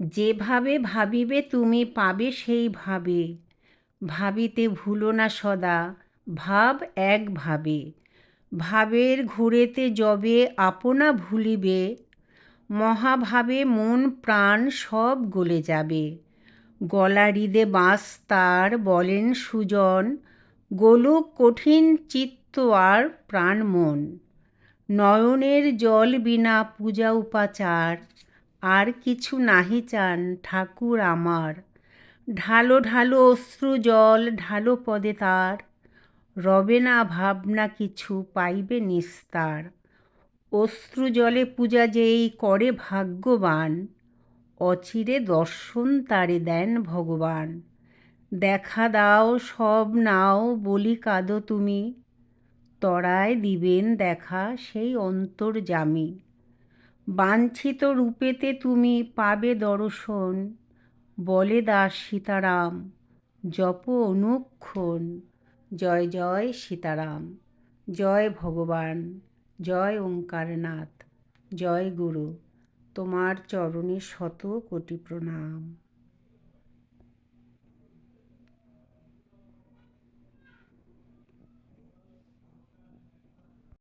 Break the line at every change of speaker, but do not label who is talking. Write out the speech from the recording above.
যেভাবে ভাবিবে তুমি পাবে সেইভাবে। ভাবিতে ভুলো না সদা, ভাব একভাবে ভাবের ঘুরেতে যবে আপনা ভুলিবে, মহাভাবে মন প্রাণ সব গলে যাবে। গলা হৃদে বাঁশ তার বলেন সুজন, গোলুক কঠিন চিত্ত আর প্রাণ মন নয়নের জল বিনা পূজা উপাচার আর কিছু নাহি চান ঠাকুর আমার। ঢালো ঢালো অশ্রু জল ঢালো পদে তার। রবে না ভাবনা কিছু, পাইবে নিস্তার। অশ্রু জলে পূজা যেই করে ভাগ্যবান, অচিরে দর্শন তারে দেন ভগবান। দেখা দাও, সব নাও, বলি কাঁদো তুমি। তরায় দিবেন দেখা সেই অন্তর্জামী বাঞ্ছিত রূপেতে তুমি পাবে দর্শন, বলে দাস সীতারাম। জপ অনুক্ষণ, জয় জয় সীতারাম। জয় ভগবান, জয় ওঙ্কারনাথ, জয় গুরু। তোমার চরণে শত কোটি প্রণাম।